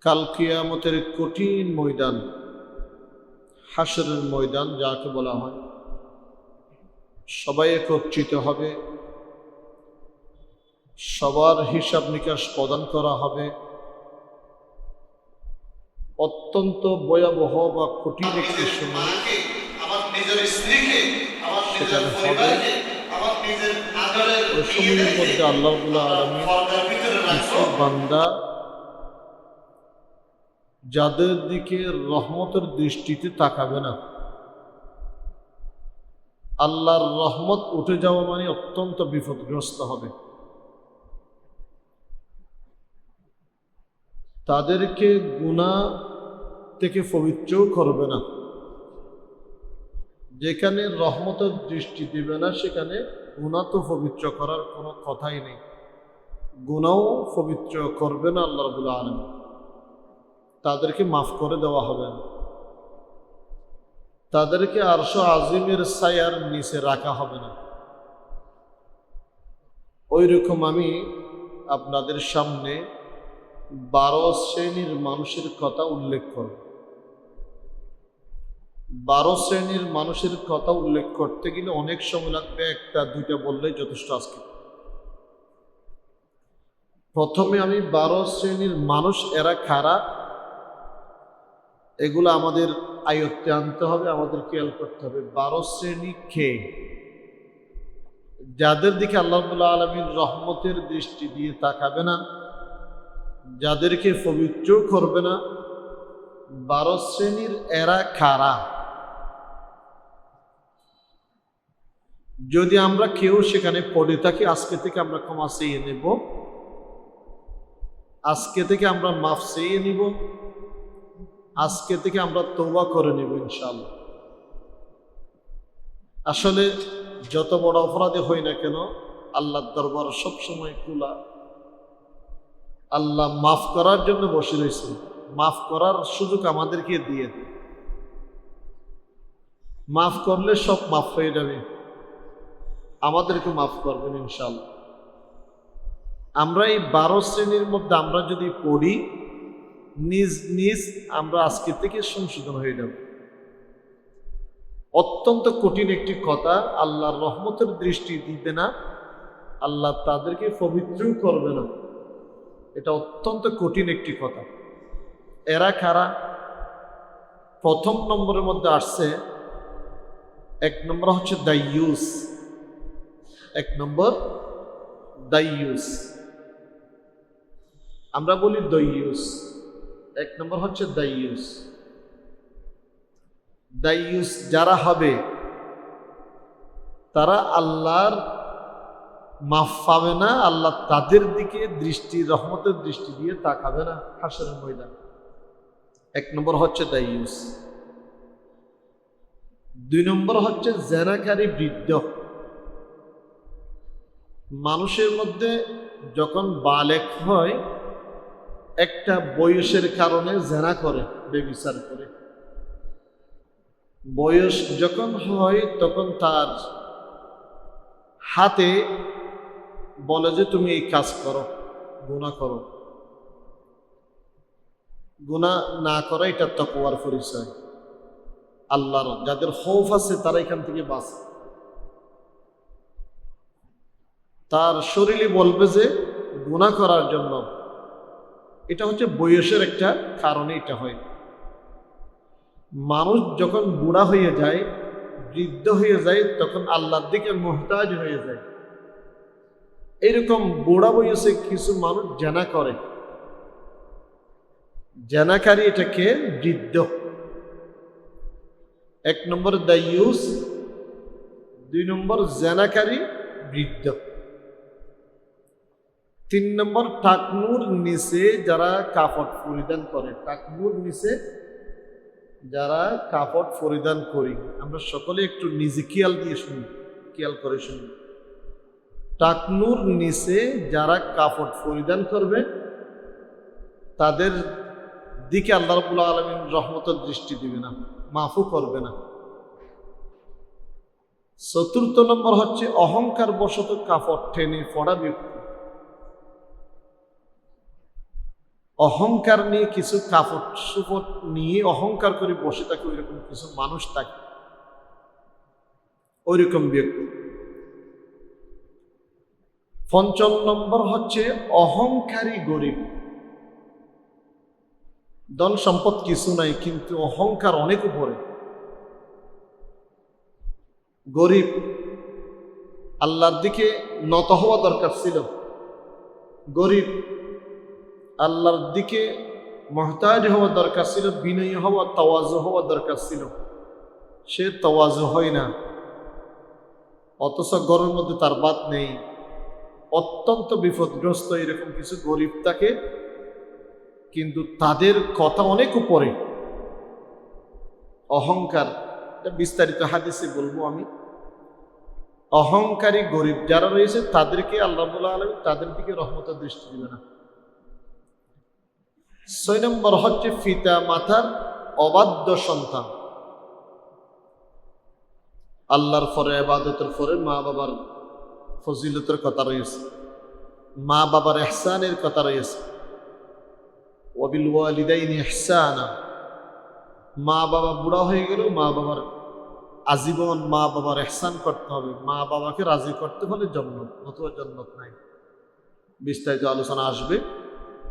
কাল কিয়ামতের কঠিন ময়দান হাসরের ময়দান যাকে বলা হয় সবাই একত্রিত হবে সবার হিসাব নিকাশ প্রদান করা হবে। অত্যন্ত ভয়াবহ বা কঠিন একটি সময়। সেখানে হবে। ওই সময়ের মধ্যে আল্লাহ আলমী কিছু বান্দা যাদের দিকে রহমতের দৃষ্টিতে তাকাবে না। আল্লাহর রহমত উঠে যাওয়া মানে অত্যন্ত বিপদগ্রস্ত হবে। তাদেরকে গুণা থেকে পবিত্রও করবে না। যেখানে রহমতের দৃষ্টি দিবে না, সেখানে গুণা তো পবিত্র করার কোনো কথাই নেই। গুণাও পবিত্র করবে না আল্লাহ রবুল্লা আলম তাদেরকে মাফ করে দেওয়া হবে। তাদেরকে আরশো আজিমের সায়ার নিচে রাখা হবে না। ওই রকম আমি আপনাদের সামনে বারো শ্রেণির মানুষের কথা উল্লেখ করব। বারো শ্রেণির মানুষের কথা উল্লেখ করতে গেলে অনেক সময় লাগবে একটা, দুইটা বললেই যথেষ্ট আজকে। প্রথমে আমি বারো শ্রেণির মানুষ, এরা খারা এগুলো আমাদের আয়ত্তে আনতে হবে, আমাদের খেয়াল করতে হবে। বারো শ্রেণি খেয়ে যাদের দিকে আল্লাহ আলমীর রহমতের দৃষ্টি দিয়ে তাকাবে না, যাদেরকে পবিত্র করবে না, বারো শ্রেণির এরা খারা যদি আমরা কেউ সেখানে পড়ে থাকি, আজকে থেকে আমরা ক্ষমা চেয়ে নেব। আজকে থেকে আমরা মাফ চেয়ে নিব। আজকে থেকে আমরা তৌবা করে নেব ইনশাল্লাহ আসলে যত বড় অপরাধে হই না কেন, আল্লাহর দরবার সবসময় খোলা আল্লাহ মাফ করার জন্য বসে রয়েছে। মাফ করার সুযোগ আমাদেরকে দিয়ে। মাফ করলে সব মাফ হয়ে যাবে। আমাদেরকে মাফ করবেন ইনশাল্লাহ আমরা এই বারো শ্রেণির মধ্যে আমরা যদি পড়ি নিজ নিজ আমরা আজকে থেকে সংশোধন হয়ে যাব। অত্যন্ত কঠিন একটি কথা, আল্লাহর রহমতের দৃষ্টি দিবে না, আল্লাহ তাদেরকে পবিত্রও করবে না। এটা অত্যন্ত কঠিন একটি কথা। এরা কারা? প্রথম নম্বরের মধ্যে আসছে, এক নম্বর হচ্ছে দাইয়ুস। এক নম্বর দাইয়ুস। আমরা বলি দইয়ুস। এক নম্বর হচ্ছে দাইয়ুস। দাইয়ুস যারা হবে, তারা আল্লাহর মাফ পাবে না, আল্লাহ তাদের দিকে দৃষ্টি, রহমতের দৃষ্টি দিয়ে তাকাবে না হাসরের ময়দান। এক নম্বর হচ্ছে দাইয়ুস। দুই নম্বর হচ্ছে জেনাকারী বৃদ্ধ। মানুষের মধ্যে যখন বালেক হয় একটা বয়সের কারণে জেনা করে, বেবিচার করে। বয়স যখন হয়, তখন তার হাতে বলে যে, তুমি এই কাজ করো গুণা করো। গুণা না করা এটা তকওয়ার পরিচয়। আল্লাহর, যাদের হৌফ আছে, তারা এখান থেকে বাঁচে। তার শরীরে বলবে যে গুণা করার জন্য এটা হচ্ছে বয়সের একটা কারণে এটা হয়। মানুষ যখন বুড়া হয়ে যায়, বৃদ্ধ হয়ে যায়, তখন আল্লাহর দিকে মোহতাজ হয়ে যায়। এরকম বুড়া বয়সে কিছু মানুষ জেনা করে। জেনাকারী এটাকে বৃদ্ধ। এক নম্বর দাইয়ুস দুই নম্বর জেনাকারী বৃদ্ধ। তিন নম্বর, টাকনুর নিচে যারা কাপড় পরিধান করে, টাকনুর নিচে যারা কাপড় পরিধান করি, আমরা সকলে একটু নিজে খেয়াল দিয়ে শুনি, খেয়াল করে শুনি। টাকনুর নিচে যারা কাপড় পরিধান করবে, তাদের দিকে আল্লাহ রবুল্লা আলমিন রহমতের দৃষ্টি দিবে না মাফু করবে না। চতুর্থ নম্বর হচ্ছে অহংকার বশত কাপড় টেনে পড়া ব্যক্তি। অহংকার নিয়ে কিছু কাপড় সুপট নিয়ে অহংকার করে বসে থাকে ওইরকম কিছু মানুষ থাকে। ওইরকম ব্যক্তি। পঞ্চম নম্বর হচ্ছে অহংকারী গরিব। ধন সম্পদ কিছু নাই, কিন্তু অহংকার অনেক উপরে। গরিব, আল্লাহর দিকে নত হওয়া দরকার ছিল। গরিব আল্লাহর দিকে মহতাজ হওয়া দরকার ছিল, বিনয়ী হওয়া তওয়াজ হওয়া দরকার ছিল। সে তওয়াজ হয় না। অথচ গরমের মধ্যে তার বাদ নেই। অত্যন্ত বিপদগ্রস্ত এরকম কিছু গরিব থাকে, কিন্তু তাদের কথা অনেক উপরে। অহংকার বিস্তারিত হাদিসে বলব আমি। অহংকারী গরিব যারা রয়েছে, তাদেরকে আল্লাহ আলম তাদের দিকে রহমতের দৃষ্টি দিবে না। ছয় নম্বর হচ্ছে ফিতা মাথার অবাধ্য সন্তান। আল্লাহর পরে আবাদতের পরে মা বাবার ফজিলতের কথা রয়েছে। মা বাবার এহসানের কথা রয়েছে। ওবিল ওয়ালিদাইনি ইহসানা। মা বাবা বুড়া হয়ে গেল মা বাবার আজীবন মা বাবার এহসান করতে হবে। মা বাবাকে রাজি করতে হলে জন্নত, নতুবা জন্নত নাই। বিস্তারিত আলোচনা আসবে।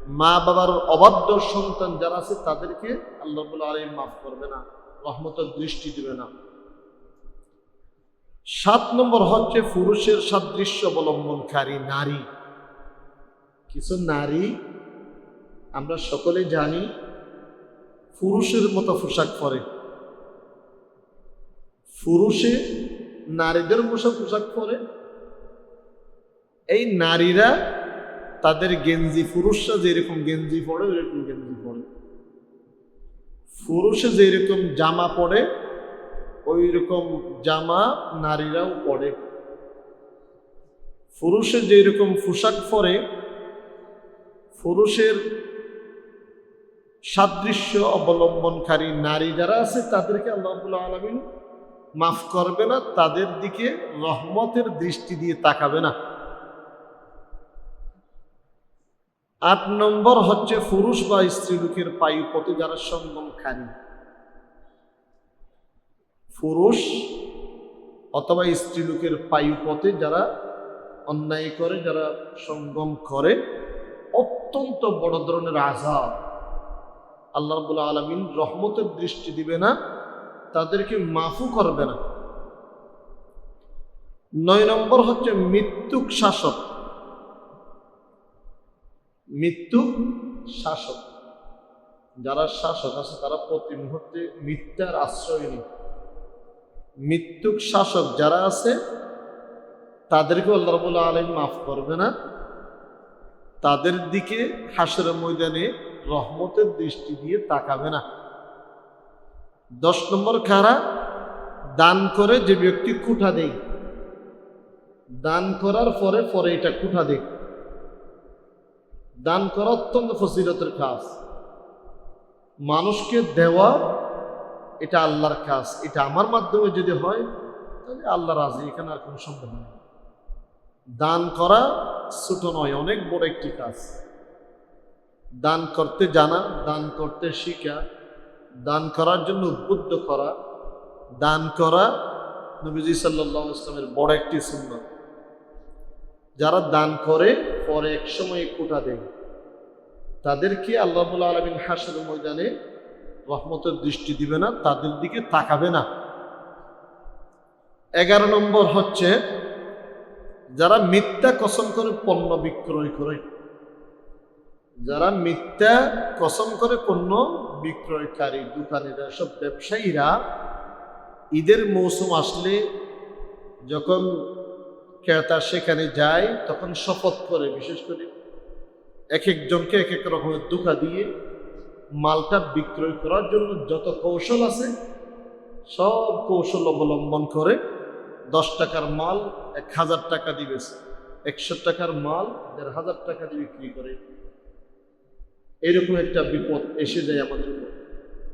মা বাবার অবাধ্য সন্তান যারা আছে, তাদেরকে আল্লাহ আলিম মাফ করবে না, রহমতের দৃষ্টি দিবে না। সাত নম্বর হচ্ছে পুরুষের সাদৃশ্য অবলম্বনকারী নারী। কিছু নারী, আমরা সকলে জানি, পুরুষের মতো পোশাক পরে। পুরুষে নারীদের মতো পোশাক পরে। এই নারীরা তাদের গেঞ্জি পুরুষরা যেরকম গেঞ্জি পরে, ওইরকম গেঞ্জি পরে। পুরুষে যেরকম জামা পরে ওই রকম জামা নারীরাও পরে। পুরুষের যেরকম পোশাক পরে পুরুষের সাদৃশ্য অবলম্বনকারী নারী যারা আছে, তাদেরকে আল্লাহ আলমিন মাফ করবে না, তাদের দিকে রহমতের দৃষ্টি দিয়ে তাকাবে না। আট নম্বর হচ্ছে পুরুষ বা স্ত্রী লোকের পায়ু পথে যারা সঙ্গমকারী পুরুষ অথবা স্ত্রী লোকের পায়ু পথে যারা অন্যায় করে, যারা সঙ্গম করে, অত্যন্ত বড় ধরনের আজাব আল্লাহ রবুল্লা আলমিন রহমতের দৃষ্টি দিবে না, তাদেরকে মাফু করবে না। নয় নম্বর হচ্ছে মৃত্যুক শাসক। মৃত্যু শাসক। যারা শাসক আছে, তারা প্রতি মুহূর্তে মিথ্যার আশ্রয় নেই মৃত্যুক শাসক যারা আছে তাদেরকে আল্লাহ আলম মাফ করবে না। তাদের দিকে হাসের ময়দানে রহমতের দৃষ্টি দিয়ে তাকাবে না। দশ নম্বর খারা, দান করে যে ব্যক্তি কুঠা দেয়। দান করার পরে পরে এটা কুঠা দেয়। দান করা অত্যন্ত ফসিলতের কাজ। মানুষকে দেওয়া, এটা আল্লাহর কাজ, এটা আমার মাধ্যমে যদি হয়, তাহলে আল্লাহ রাজি, এখানে আর কোনো সন্দেহ নেই। দান করা ছোট নয়, অনেক বড় একটি কাজ। দান করতে জানা, দান করতে শিখা, দান করার জন্য উদ্বুদ্ধ করা, দান করা নবীজি সাল্লাহ ইসলামের বড় একটি সুন্দর যারা দান করে পরে এক সময় কোটা দেয় তাদেরকে আল্লাহ আলমিন হাসের ময়দানে রহমতের দৃষ্টি দিবে না, তাদের দিকে তাকাবে না। এগারো নম্বর হচ্ছে, যারা মিথ্যা কসম করে পণ্য বিক্রয় করে, যারা মিথ্যা কসম করে পণ্য বিক্রয়কারী, দোকানিরা, সব ব্যবসায়ীরা ঈদের মৌসুম আসলে যখন ক্রেতা সেখানে যায়, তখন শপথ করে বিশেষ করে এক একজনকে এক এক রকমের দুঃখা দিয়ে মালটা বিক্রয় করার জন্য যত কৌশল আছে, সব কৌশল অবলম্বন করে দশ টাকার মাল এক হাজার টাকা দিবে একশো টাকার মাল দেড় হাজার টাকা দিয়ে বিক্রি করে। এরকম একটা বিপদ এসে যায় আমাদের উপর।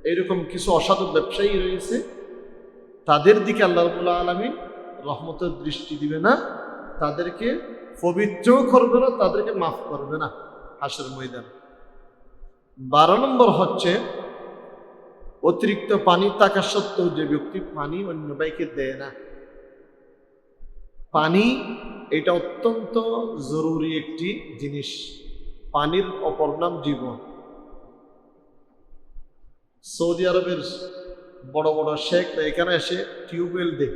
এইরকম কিছু অসাধু ব্যবসায়ী রয়েছে, তাদের দিকে আল্লাহ আলমী রহমতের দৃষ্টি দিবে না, তাদেরকে পবিত্রও করবে না, তাদেরকে মাফ করবে না হাসের ময়দান। বারো নম্বর হচ্ছে, অতিরিক্ত পানি থাকা সত্ত্বেও যে ব্যক্তি পানি অন্য ভাইকে দেয় না। পানি এটা অত্যন্ত জরুরি একটি জিনিস। পানির অপর নাম জীবন। সৌদি আরবের বড় বড় শেখরা এখানে এসে টিউবওয়েল দেয়।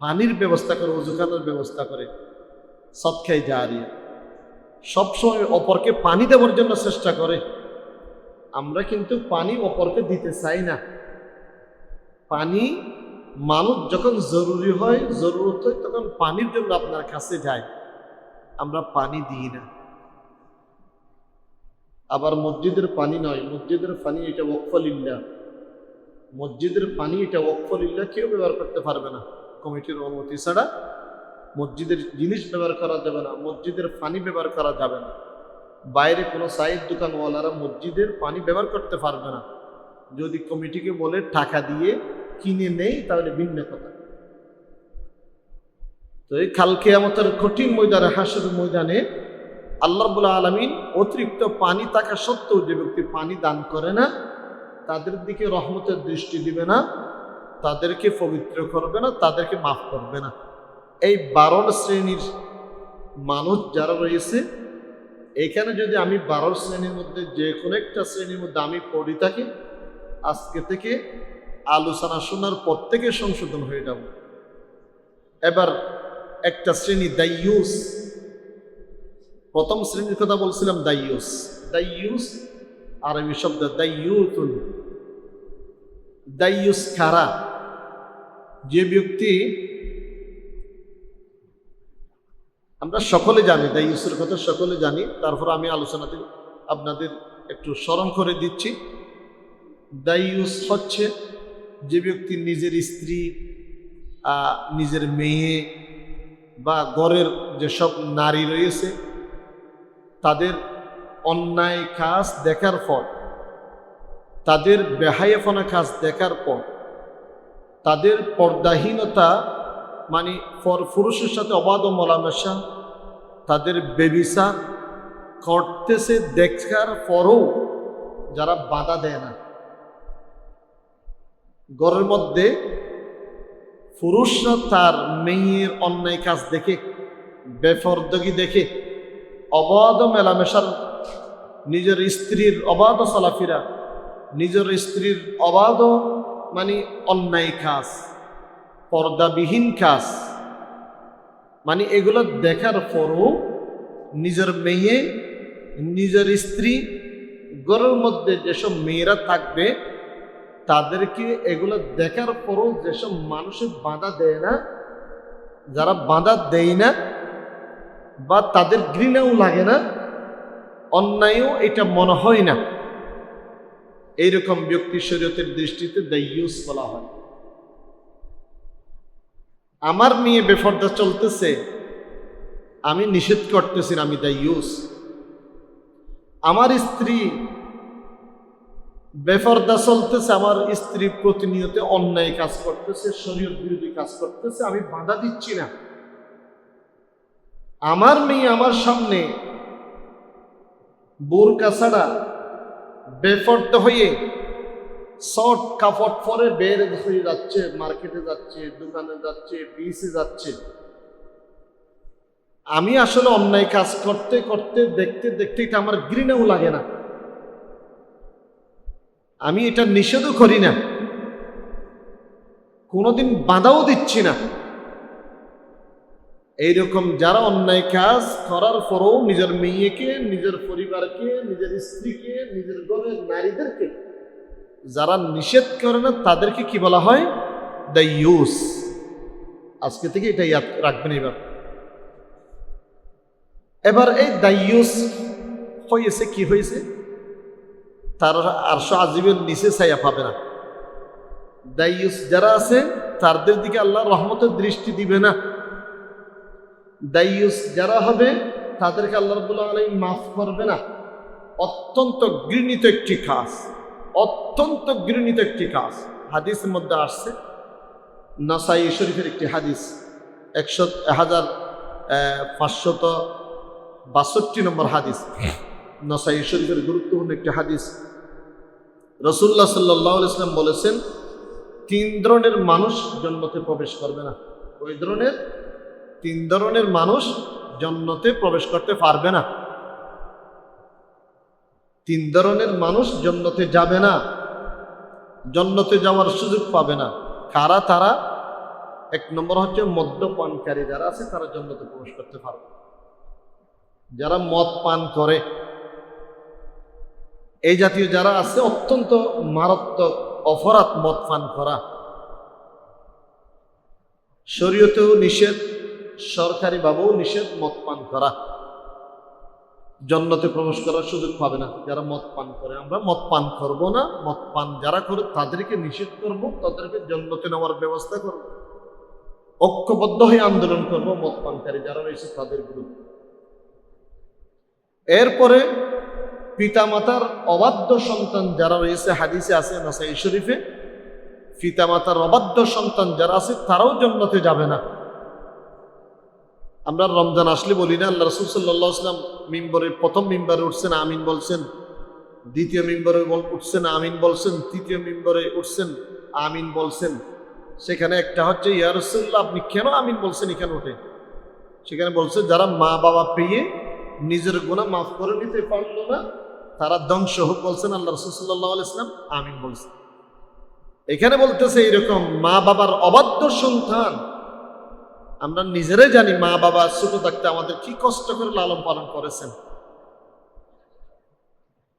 পানির ব্যবস্থা করে, উজুখানের ব্যবস্থা করে সব সৎখাই জারিয়া সবসময় অপরকে পানি দেওয়ার জন্য চেষ্টা করে। আমরা কিন্তু পানি অপরকে দিতে চাই না। পানি মানুষ যখন জরুরি হয়, জরুরত হয়, তখন পানির জন্য আপনার কাছে যায়। আমরা পানি দিই না। আবার মসজিদের পানি নয়, মসজিদের পানি এটা ওকফলিল্লা মসজিদের পানি এটা ওকফলিল্লা কেউ ব্যবহার করতে পারবে না। কমিটির অনুমতি ছাড়া মসজিদের জিনিস ব্যবহার করা যাবে না, মসজিদের পানি ব্যবহার করা যাবে না। বাইরে কোনো সাইড দোকানওয়ালারা মসজিদের পানি ব্যবহার করতে পারবে না। যদি কমিটিকে বলে টাকা দিয়ে কিনে নেই, তাহলে ভিন্ন কথা। তো এই কালকে আমাদের কঠিন ময়দানে হাসের ময়দানে আল্লাহ আলমিন অতিরিক্ত পানি থাকা সত্ত্বেও যে ব্যক্তি পানি দান করে না, তাদের দিকে রহমতের দৃষ্টি দিবে না। তাদেরকে পবিত্র করবে না, তাদেরকে মাফ করবে না। এই বারো শ্রেণির মানুষ যারা রয়েছে, এখানে যদি আমি বারো শ্রেণির মধ্যে যে কোনো একটা শ্রেণির মধ্যে আমি পড়ি থাকি, আজকে থেকে আলোচনা শোনার পর থেকে সংশোধন হয়ে যাব। এবার একটা শ্রেণি, দাইয়ুস। প্রথম শ্রেণির কথা বলছিলাম, দাইয়ুস। দাইয়ুস, আরবি শব্দ, দাইয়ুতুন। দাইয়ুস কারা যে ব্যক্তি, আমরা সকলে জানি দাইয়ুসের কথা সকলে জানি, তারপর আমি আলোচনাতে আপনাদের একটু স্মরণ করে দিচ্ছি। দাইয়ুস হচ্ছে যে ব্যক্তি নিজের স্ত্রী নিজের মেয়ে বা ঘরের যেসব নারী রয়েছে, তাদের অন্যায় কাজ দেখার পর তাদের বেহায়াফনা কাজ দেখার পর, তাদের পর্দাহীনতা মানে ফর পুরুষের সাথে অবাধ মলামেশা, তাদের বেবিসা করতেছে দেখার পরও যারা বাধা দেয় না। ঘরের মধ্যে পুরুষরা তার মেয়ের অন্যায় কাজ দেখে, বেফরদগি দেখে, অবাধ মেলামেশার নিজের স্ত্রীর অবাধ চলাফেরা নিজের স্ত্রীর অবাধ মানে অন্যায় কাজ, পর্দাবিহীন কাজ মানে এগুলো দেখার পরও নিজের মেয়ে, নিজের স্ত্রী, ঘরের মধ্যে যেসব মেয়েরা থাকবে, তাদেরকে এগুলো দেখার পরও যেসব মানুষের বাধা দেয় না, যারা বাধা দেয় না, বা তাদের ঘৃণাও লাগে না, অন্যায়ও এটা মনে হয় না। এইরকম ব্যক্তি শরীয়তের দৃষ্টিতে দাইয়ুস বলা হয়। আমার মেয়ে বেফর্দা চলতেছে, আমি নিষেধ করতেছি আমি দাইয়ুস আমার স্ত্রী বেফর্দা চলতেছে, আমার স্ত্রী প্রতিনিয়ত অন্যায় কাজ করতেছে, শরীয়ত বিরোধী কাজ করতেছে, আমি বাধা দিচ্ছি না। আমার মেয়ে আমার সামনে বোরকা ছাড়া বেফর্দ হয়ে শর্ট কাপড় পরে বের হয়ে যাচ্ছে, মার্কেটে যাচ্ছে, দোকানে যাচ্ছে বিচে যাচ্ছে। আমি আসলে অন্যায় কাজ করতে করতে দেখতে দেখতে এটা আমার ঘৃণাও লাগে না। আমি এটা নিষেধও করি না। কোনোদিন বাধাও দিচ্ছি না। এইরকম যারা অন্যায় কাজ করার পরও নিজের মেয়েকে, নিজের পরিবারকে, নিজের স্ত্রীকে, নিজের ঘরের নারীদেরকে যারা নিষেধ করে না, তাদেরকে কি বলা হয়? দ্য ইউস আজকে থেকে এটা ইয়াদ রাখবেন এবার এবার এই দাইয়ুস হয়েছে, কি হয়েছে? তার আরশো আজিবের নিচে ছায়া পাবে না। দাইয়ুস যারা আছে, তাদের দিকে আল্লাহ রহমতের দৃষ্টি দিবে না। দাইয়ুস যারা হবে, তাদেরকে আল্লাহ রবুল্লাহ আলাই মাফ করবে না। অত্যন্ত ঘৃণিত একটি কাজ, অত্যন্ত ঘৃণিত একটি কাজ। হাদিসের মধ্যে আসছে, নাসাই শরীফের একটি হাদিস, একশো, হাজার পাঁচশত বাষট্টি নম্বর হাদিস। নসাই শরীফের গুরুত্বপূর্ণ একটি হাদিস। রসুল্লাহ সাল্লাহ ইসলাম বলেছেন, তিন ধরনের মানুষ জন্মতে প্রবেশ করবে না। ওই ধরনের? তিন ধরনের মানুষ জন্নতে প্রবেশ করতে পারবে না। তিন ধরনের মানুষ জন্নতে যাবে না। জন্নতে যাওয়ার সুযোগ পাবে না। কারা? তারা এক নম্বর হচ্ছে মদ্যপানকারী যারা আছে, তারা জন্নতে প্রবেশ করতে পারবে যারা মদ পান করে। এই জাতীয় যারা আছে, অত্যন্ত মারাত্মক অপরাধ মদ পান করা। শরীয়তেও নিষেধ। সরকারি বাবুও নিষেধ মদ পান করা। জন্নতে প্রবেশ করার সুযোগ পাবে না। যারা মদ পান করে, আমরা মদ পান করব না। মদ পান যারা করে, তাদেরকে নিষেধ করব, তাদেরকে জন্নতে নেওয়ার ব্যবস্থা করব। ঐক্যবদ্ধ হয়ে আন্দোলন করব মদ পানকারী যারা রয়েছে, তাদের বিরুদ্ধে। এরপরে পিতামাতার অবাধ্য সন্তান যারা রয়েছে, হাদিসে আছে, নাসাই শরীফে। পিতামাতার অবাধ্য সন্তান যারা আছে, তারাও জন্নতে যাবে না। আমরা রমজান আসলে বলি না, আল্লাহ রসুল সাল্লাহ আসলাম মিম্বরের প্রথম মিম্বারে উঠছেন, আমিন বলছেন। দ্বিতীয় মিম্বরে উঠছেন, আমিন বলছেন। তৃতীয় মিম্বরে উঠছেন, আমিন বলছেন। সেখানে একটা হচ্ছে ইয়ারসুল্লাহ আপনি কেন আমিন বলছেন এখানে উঠে? সেখানে বলছে, যারা মা বাবা পেয়ে নিজের গুণা মাফ করে নিতে পারল না, তারা ধ্বংস হোক, বলছেন আল্লাহ রসুল্লাহ ইসলাম আমিন বলছেন। এখানে বলতেছে এরকম মা বাবার অবাধ্য সন্তান আমরা নিজেরাই জানি মা বাবা ছোট থাকতে আমাদের কি কষ্ট করে লালন পালন করেছেন।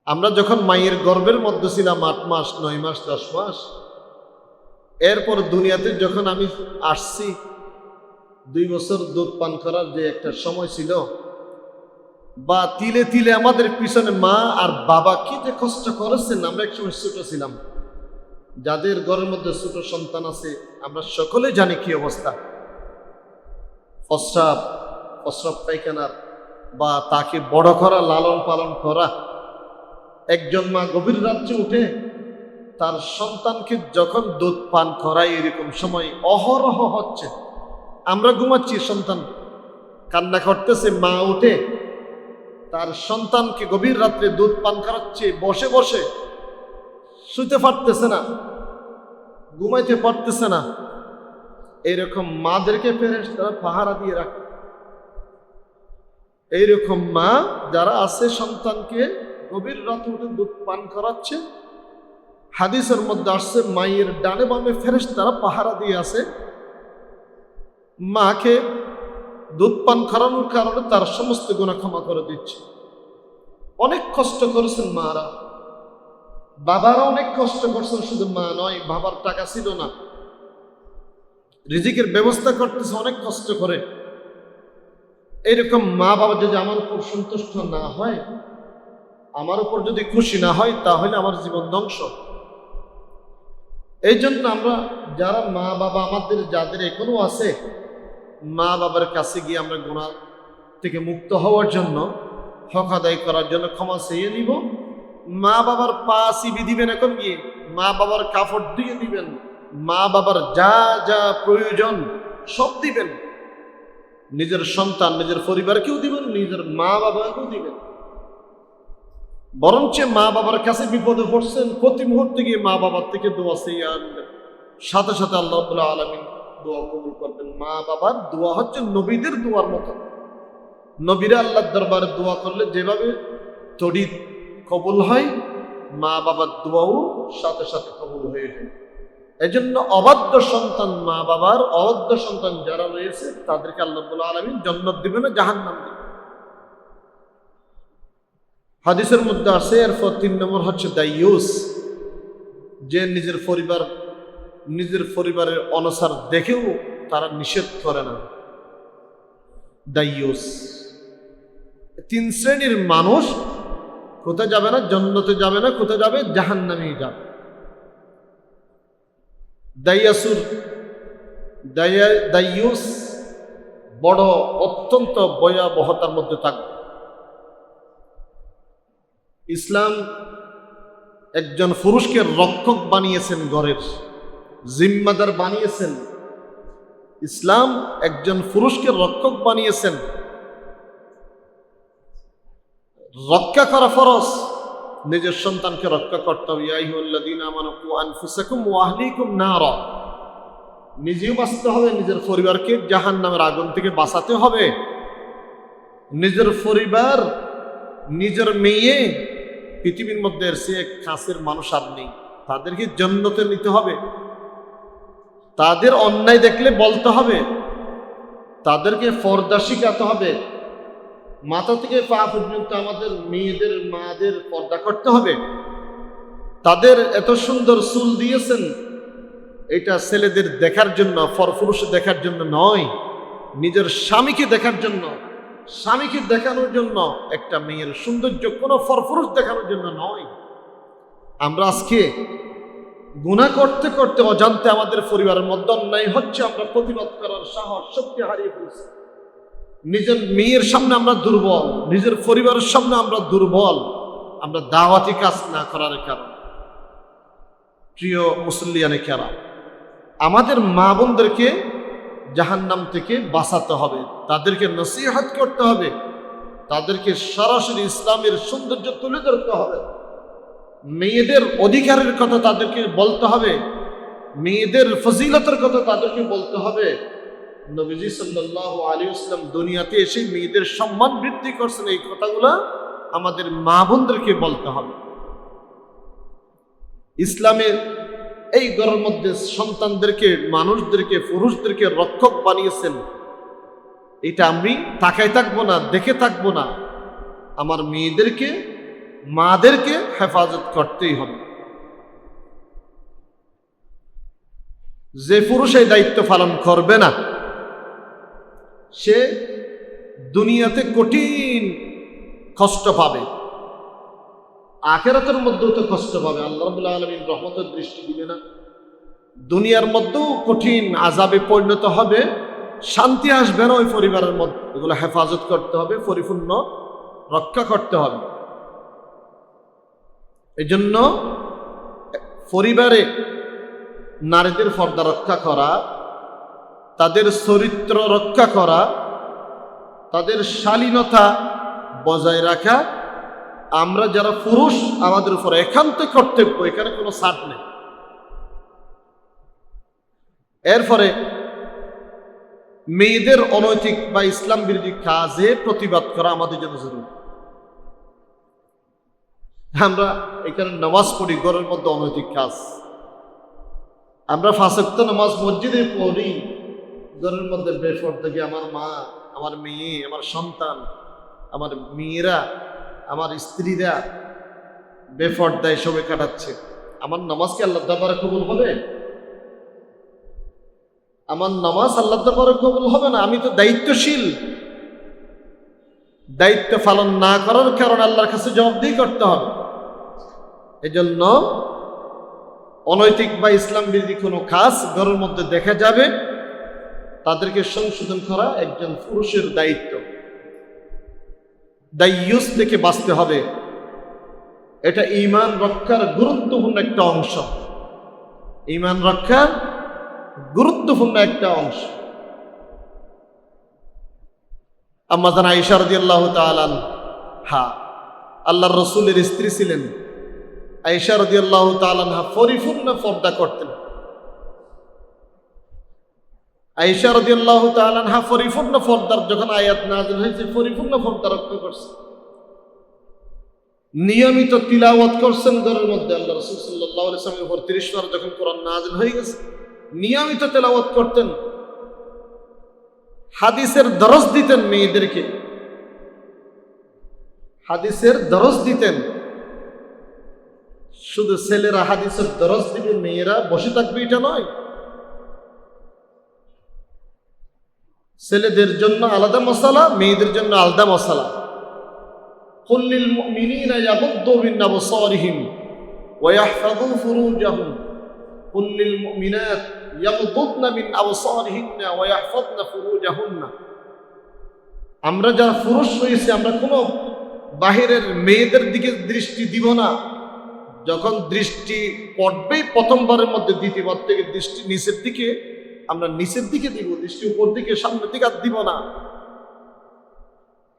আমরা যখন মায়ের গর্ভের মধ্যে ছিলাম আট মাস, নয় মাস, দশ মাস, এরপর দুনিয়াতে যখন আমি আসছি, দুই বছর দুধ পান করার যে একটা সময় ছিল, বা তিলে তিলে আমাদের পিছনে মা আর বাবা কি যে কষ্ট করেছেন, আমরা একসময় ছোট ছিলাম। যাদের ঘরের মধ্যে ছোট সন্তান আছে, আমরা সকলে জানি কি অবস্থা। প্রস্রাব প্রস্রাব পায়খানার বা তাকে বড় করা, লালন পালন করা। একজন মা গভীর রাত্রে উঠে তার সন্তানকে যখন দুধ পান করায়, এরকম সময় অহরহ হচ্ছে। আমরা ঘুমাচ্ছি, সন্তান কান্না করতেছে, মা উঠে তার সন্তানকে গভীর রাত্রে দুধ পান করাচ্ছে, বসে বসে। শুতে পারতেছে না, ঘুমাইতে পারতেছে না। এইরকম মাদেরকে ফেরেস তারা পাহারা দিয়ে রাখে। এইরকম মা যারা আছে সন্তানকে গভীর রাত উঠে দুধ পান করাচ্ছে, হাদিসের মধ্যে আসছে, মায়ের ডানে বামে ফেরেস তারা পাহারা দিয়ে আছে মাকে দুধ পান করানোর কারণে তার সমস্ত গুণা ক্ষমা করে দিচ্ছে। অনেক কষ্ট করেছেন মারা। বাবারা অনেক কষ্ট করছেন, শুধু মা নয়, বাবার টাকা ছিল না। রিজিকের ব্যবস্থা করতেছে, অনেক কষ্ট করে। এইরকম মা বাবা যদি আমার উপর সন্তুষ্ট না হয়, আমার উপর যদি খুশি না হয়, তাহলে আমার জীবন ধ্বংস। এই জন্য আমরা যারা মা বাবা আমাদের, যাদের এখনও আছে, মা বাবার কাছে গিয়ে আমরা গোনা থেকে মুক্ত হওয়ার জন্য, হক আদায় করার জন্য ক্ষমা চেয়ে নিব। মা বাবার পা সিবি দিবেন এখন গিয়ে, মা বাবার কাপড় দিয়ে দিবেন। মা বাবার যা যা প্রয়োজন সব দিবেন। নিজের সন্তান, নিজের পরিবারকেও দিবেন, নিজের মা বাবাকেও দিবেন। বরঞ্চ মা বাবার কাছে বিপদে পড়ছেন, প্রতি মুহূর্তে গিয়ে মা বাবার থেকে দোয়া চেয়ে আনবেন। সাথে সাথে আল্লাহ আলমিন দোয়া কবুল করবেন। মা বাবার দোয়া হচ্ছে নবীদের দোয়ার মতো। নবীরা আল্লাহর দরবারে দোয়া করলে যেভাবে তড়িৎ কবুল হয়, মা বাবার দোয়াও সাথে সাথে কবুল হয়ে যায়। এজন্য অবাধ্য সন্তান মা বাবার অবাধ্য সন্তান যারা রয়েছে, তাদেরকে আল্লাহ আলমিন জন্নত দিবে না জাহান নাম দিবে হাদিসের মধ্যে আছে, এরপর তিন নম্বর হচ্ছে দাইয়ুস যে নিজের পরিবার, নিজের পরিবারের অনসার দেখেও তারা নিষেধ করে না। দাইয়ুস তিন শ্রেণির মানুষ কোথায় যাবে না? জন্নতে যাবে না, কোথায় যাবে? জাহান নামে যাবে। দাইয়াসুর, দাইয়া- দাইয়ুস বড় অত্যন্ত ভয়াবহতার মধ্যে থাকবে। ইসলাম একজন পুরুষকে রক্ষক বানিয়েছেন ঘরের, জিম্মাদার বানিয়েছেন। ইসলাম একজন পুরুষকে রক্ষক বানিয়েছেন। রক্ষা করা ফরজ। নিজের সন্তানকে রক্ষা করতে হবে। নিজেও বাঁচতে হবে, নিজের পরিবারকে জাহান্নামের আগুন থেকে বাঁচাতে হবে। নিজের পরিবার, নিজের মেয়ে, পৃথিবীর মধ্যে সে কাছের মানুষ আর নেই। তাদেরকে জন্নতে নিতে হবে। তাদের অন্যায় দেখলে বলতে হবে। তাদেরকে ফর্দা শিখাতে হবে। মাথা থেকে পা পর্যন্ত আমাদের মেয়েদের মাদের পর্দা করতে হবে। তাদের এত সুন্দর চুল দিয়েছেন, এটা ছেলেদের দেখার জন্য ফরফুরুষ দেখার জন্য নয়, নিজের স্বামীকে দেখার জন্য, স্বামীকে দেখানোর জন্য, একটা মেয়ের সৌন্দর্য কোনো ফরফুরুষ দেখানোর জন্য নয়। আমরা আজকে গুণা করতে করতে অজান্তে আমাদের পরিবারের মধ্যে অন্যায় হচ্ছে, আমরা প্রতিবাদ করার সাহস শক্তি হারিয়ে ফেলছি। নিজের মেয়ের সামনে আমরা দুর্বল, নিজের পরিবারের সামনে আমরা দুর্বল, আমরা দাওয়াতি কাজ না করার কারণ। প্রিয় মুসল্লিয়ানে কেরা আমাদের মা বোনদেরকে জাহান্নাম থেকে বাঁচাতে হবে, তাদেরকে নসিহাত করতে হবে, তাদেরকে সরাসরি ইসলামের সৌন্দর্য তুলে ধরতে হবে। মেয়েদের অধিকারের কথা তাদেরকে বলতে হবে, মেয়েদের ফজিলতের কথা তাদেরকে বলতে হবে নবীজি সাল্লাহ আলী ইসলাম দুনিয়াতে এসে মেয়েদের সম্মান বৃদ্ধি করছেন, এই কথাগুলো আমাদের মা বোনদেরকে বলতে হবে। ইসলামের এই ঘরের মধ্যে সন্তানদেরকে, মানুষদেরকে, পুরুষদেরকে রক্ষক বানিয়েছেন। এটা আমি তাকায় থাকব না, দেখে থাকব না। আমার মেয়েদেরকে, মাদেরকে হেফাজত করতেই হবে। যে পুরুষ এই দায়িত্ব পালন করবে না সে দুনিয়াতে কঠিন কষ্ট পাবে। আখেরাতের মধ্যেও তো কষ্ট পাবে। আল্লাহ রাব্বুল আলামিন রহমতের দৃষ্টি দিবে না। দুনিয়ার মধ্যেও কঠিন আজাবে পরিণত হবে। শান্তি আসবে না ওই পরিবারের মধ্যে। এগুলো হেফাজত করতে হবে, পরিপূর্ণ রক্ষা করতে হবে। এই জন্য পরিবারে নারীদের পর্দা রক্ষা করা তাদের চরিত্র রক্ষা করা, তাদের শালীনতা বজায় রাখা, আমরা যারা পুরুষ, আমাদের উপর একান্ত কর্তব্য, এখানে কোনো ছাড় নেই। এরপরে মেয়েদের অনৈতিক বা ইসলাম বিরোধী কাজে প্রতিবাদ করা আমাদের জন্য জরুরি। আমরা এখানে নামাজ পড়ি, ঘরের মধ্যে অনৈতিক কাজ। আমরা ফাঁসক্ত নামাজ মসজিদে পড়ি ঘরের মধ্যে বেফর থেকে আমার মা, আমার মেয়ে, আমার সন্তান, আমার মেয়েরা, আমার স্ত্রীরা বেফর্দায় সময় কাটাচ্ছে। আমার নামাজকে আল্লাহ দরবারে কবুল হবে? আমার নামাজ আল্লাহ দরবারে কবুল হবে না? আমি তো দায়িত্বশীল। দায়িত্ব পালন না করার কারণে আল্লাহর কাছে জবাবদিহি করতে হবে। এজন্য অনৈতিক বা ইসলাম বিরোধী কোনো কাজ ঘরের মধ্যে দেখা যাবে। তাদেরকে সংশোধন করা একজন পুরুষের দায়িত্ব। দাইয়ুস থেকে বাঁচতে হবে। এটা ইমান রক্ষার গুরুত্বপূর্ণ একটা অংশ। ইমান রক্ষার গুরুত্বপূর্ণ একটা অংশ। আম্মাজান আইসা রাদিয়াল্লাহ তাআলা হা আল্লাহর রসুলের স্ত্রী ছিলেন। আইসা রাদিয়াল্লাহ তাআলা পরিপূর্ণ পর্দা করতেন। আইসা রাদিয়াল্লাহ তাআলা পরিপূর্ণ পর্দার যখন আয়াত নাযিল হয়েছে, পরিপূর্ণ পর্দা রক্ষা করছে। নিয়মিত তিলাওয়াত করছেন ঘরের মধ্যে। আল্লাহ রসুল সাল্লাহ ইসলামের উপর তিরিশ বার যখন কোরআন নাজিল হয়ে গেছে, নিয়মিত তেলাওয়াত করতেন। হাদিসের দরজ দিতেন মেয়েদেরকে। হাদিসের দরজ দিতেন। শুধু ছেলেরা হাদিসের দরজ দিবে, মেয়েরা বসে থাকবে এটা নয়। ছেলেদের জন্য আলাদা মশলা, মেয়েদের জন্য আলাদা মশালা। কল্লিল মিনিনা ইয়াগুদ্দু মিন আবসারিহিম ওয়া ইয়াহফাযু ফুরুজাহুম। কল্লিল মুমিনাত ইয়াগুদ্দনা মিন আবসারিহিন্না ওয়া ইয়াহফাযনা না আমরা যারা পুরুষ রয়েছে, আমরা কোনো বাহিরের মেয়েদের দিকে দৃষ্টি দিব না। যখন দৃষ্টি পড়বেই প্রথমবারের মধ্যে, দ্বিতীয়বার থেকে দৃষ্টি নিচের দিকে আমরা নিচের দিকে দিব দৃষ্টি উপর দিকে, সামনের দিকে আর দিব না।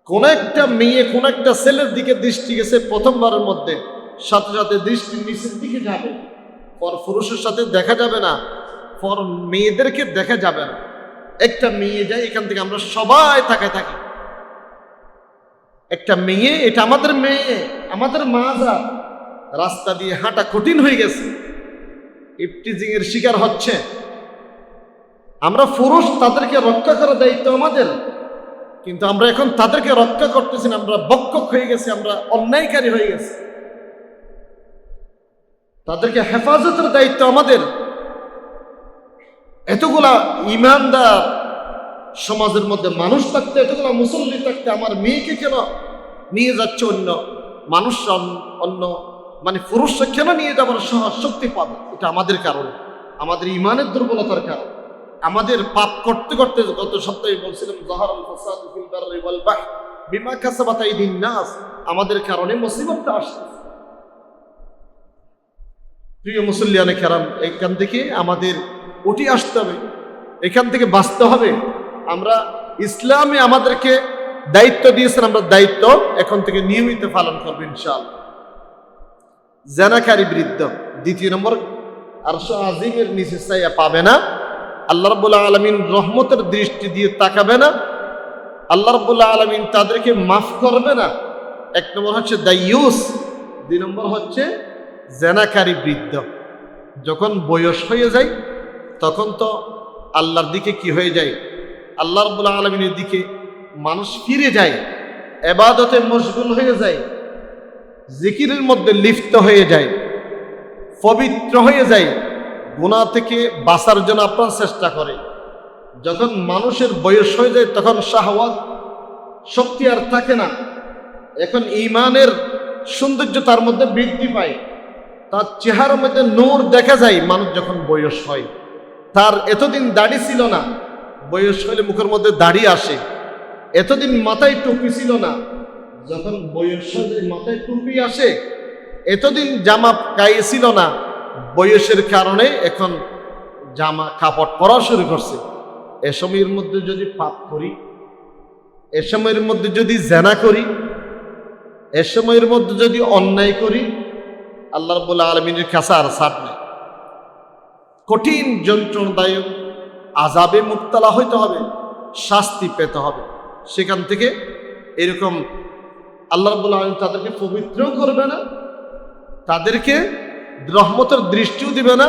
কোন একটা মেয়ে, কোন একটা ছেলের দিকে দৃষ্টি গেছে প্রথমবারের মধ্যে, সাথে সাথে দৃষ্টি নিচের দিকে যাবে। পর পুরুষের সাথে দেখা যাবে না, পর মেয়েদেরকে দেখা যাবে না। একটা মেয়ে যায়, এখান থেকে আমরা সবাই তাকায় থাকি। একটা মেয়ে, এটা আমাদের মেয়ে, আমাদের মা যা রাস্তা দিয়ে হাঁটা কঠিন হয়ে গেছে। ইফটিজিং এর শিকার হচ্ছে। আমরা পুরুষ, তাদেরকে রক্ষা করার দায়িত্ব আমাদের। কিন্তু আমরা এখন তাদেরকে রক্ষা করতেছি না, আমরা বক্ষক হয়ে গেছি, আমরা অন্যায়কারী হয়ে গেছি। তাদেরকে হেফাজতের দায়িত্ব আমাদের। এতগুলা ইমানদার সমাজের মধ্যে মানুষ থাকতে, এতগুলা মুসল্লি থাকতে, আমার মেয়েকে কেন নিয়ে যাচ্ছে অন্য? মানুষ অন্য মানে পুরুষরা কেন নিয়ে যাবার সহ- শক্তি পাবে? এটা আমাদের কারণে। আমাদের ইমানের দুর্বলতার কারণ। আমাদের পাপ করতে করতে গত সপ্তাহে বলছিলাম, জাহারুল ফিল বাররি ওয়াল বাহর বিমা কাসাবাত আইদিন নাস। আমাদের কারণে আসছে। প্রিয় মুসল্লিয়ানে কেরাম এখান থেকে আমাদের আসতে হবে। এখান থেকে বাঁচতে হবে। আমরা ইসলামে আমাদেরকে দায়িত্ব দিয়েছেন, আমরা দায়িত্ব এখন থেকে নিয়মিত পালন করব ইনশাআল্লাহ। জেনাকারী বৃদ্ধ, দ্বিতীয় নম্বর, আরশ আজিমের নিচে পাবে না। আল্লাহ রব্বুল্লাহ আলমিন রহমতের দৃষ্টি দিয়ে তাকাবে না। আল্লাহ রব্বুল্লাহ আলমিন তাদেরকে মাফ করবে না। এক নম্বর হচ্ছে দাইয়ুস দুই নম্বর হচ্ছে জেনাকারী বৃদ্ধ। যখন বয়স হয়ে যায়, তখন তো আল্লাহর দিকে কি হয়ে যায়? আল্লাহ রব্বুল্লাহ আলমিনের দিকে মানুষ ফিরে যায়, এবাদতে মশগুল হয়ে যায়, জিকিরের মধ্যে লিপ্ত হয়ে যায়, পবিত্র হয়ে যায় গুণা থেকে বাঁচার জন্য আপনার চেষ্টা করে। যখন মানুষের বয়স হয়ে যায়, তখন শাহওয়াত শক্তি আর থাকে না। এখন ইমানের সৌন্দর্য তার মধ্যে বৃদ্ধি পায়। তার চেহারার মধ্যে নূর দেখা যায় মানুষ যখন বয়স হয়। তার এতদিন দাড়ি ছিল না, বয়স হলে মুখের মধ্যে দাড়ি আসে। এতদিন মাথায় টুপি ছিল না, যখন বয়স মাথায় টুপি আসে। এতদিন জামা গায়ে ছিল না বয়সের কারণে এখন জামা কাপড় পরা শুরু করছে। এ সময়ের মধ্যে যদি পাপ করি, এ সময়ের মধ্যে যদি জেনা করি, এ সময়ের মধ্যে যদি অন্যায় করি, আল্লাহ রব্বুল আলমিনের কাছে আর ছাড় নেই। কঠিন যন্ত্রণাদায়ক আজাবে মুক্তলা হইতে হবে, শাস্তি পেতে হবে। সেখান থেকে এরকম আল্লাহ রব্বুল আলম তাদেরকে পবিত্রও করবে না, তাদেরকে রহমতের দৃষ্টিও দিবে না।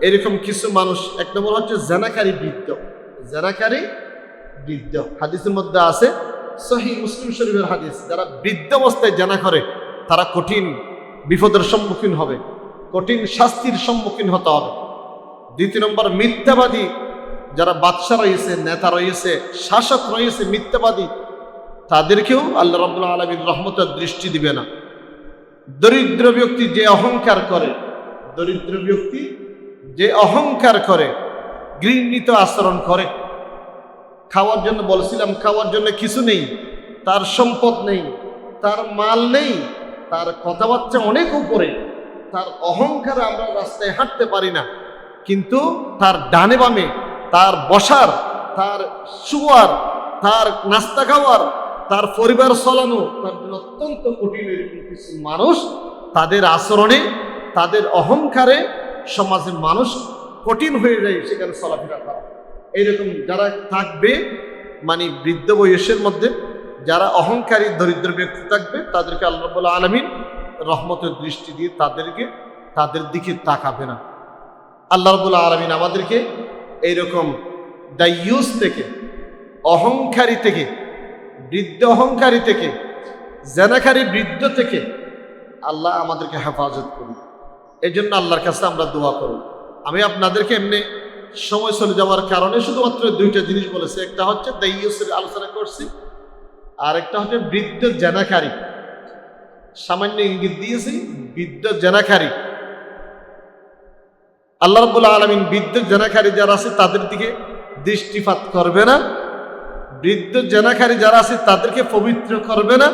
এরকম কিছু মানুষ, এক নম্বর হচ্ছে জেনাকারী বৃদ্ধ। জেনাকারী বৃদ্ধ। হাদিসের মধ্যে আছে সহি মুসলিম শরীফের হাদিস, যারা বৃদ্ধ অবস্থায় জানা করে, তারা কঠিন বিপদের সম্মুখীন হবে, কঠিন শাস্তির সম্মুখীন হতে হবে। দ্বিতীয় নম্বর, মিথ্যাবাদী, যারা বাদশা রয়েছে, নেতা রয়েছে, শাসক রয়েছে, মিথ্যাবাদী, তাদেরকেও আল্লাহ রব্লা আলমীর রহমতের দৃষ্টি দিবে না। দরিদ্র ব্যক্তি যে অহংকার করে, দরিদ্র ব্যক্তি যে অহংকার করে গৃহীত আচরণ করে। খাওয়ার জন্য বলছিলাম, খাওয়ার জন্য কিছু নেই, তার সম্পদ নেই, তার মাল নেই, তার কথাবার্তা অনেক উপরে, তার অহংকারে আমরা রাস্তায় হাঁটতে পারি না। কিন্তু তার ডানে বামে, তার বসার, তার শুয়ার, তার নাস্তা খাওয়ার তার পরিবার চালানো, তার জন্য অত্যন্ত কঠিন কিছু মানুষ, তাদের আচরণে, তাদের অহংকারে সমাজের মানুষ কঠিন হয়ে যায় সেখানে চলাফেরা করা। এইরকম যারা থাকবে মানে বৃদ্ধ বয়সের মধ্যে, যারা অহংকারী, দরিদ্র ব্যক্তি থাকবে, তাদেরকে আল্লাহ আলমিন রহমতের দৃষ্টি দিয়ে তাদেরকে তাদের দিকে তাকাবে না। আল্লাহ রবুল্লা আলমিন আমাদেরকে এইরকম দাইয়ুস থেকে, অহংকারী থেকে বৃদ্ধ অহংকারী থেকে, জেনাকারী বৃদ্ধ থেকে আল্লাহ আমাদেরকে হেফাজত করুন। এই জন্য আল্লাহর কাছে আমরা দোয়া করব। আমি আপনাদেরকে এমনি সময় চলে যাওয়ার কারণে শুধুমাত্র দুইটা জিনিস বলেছি। একটা হচ্ছে দাইয়ুসের আলোচনা করছি, আর একটা হচ্ছে বৃদ্ধ জেনাকারী। সামান্য ইঙ্গিত দিয়েছি, বৃদ্ধ জেনাকারী। আল্লাহ রব্বুল আলমিন বৃদ্ধ জেনাকারী যারা আছে, তাদের দিকে দৃষ্টিপাত করবে না। বৃদ্ধ জেনাকারী যারা আছে তাদেরকে পবিত্র করবে না?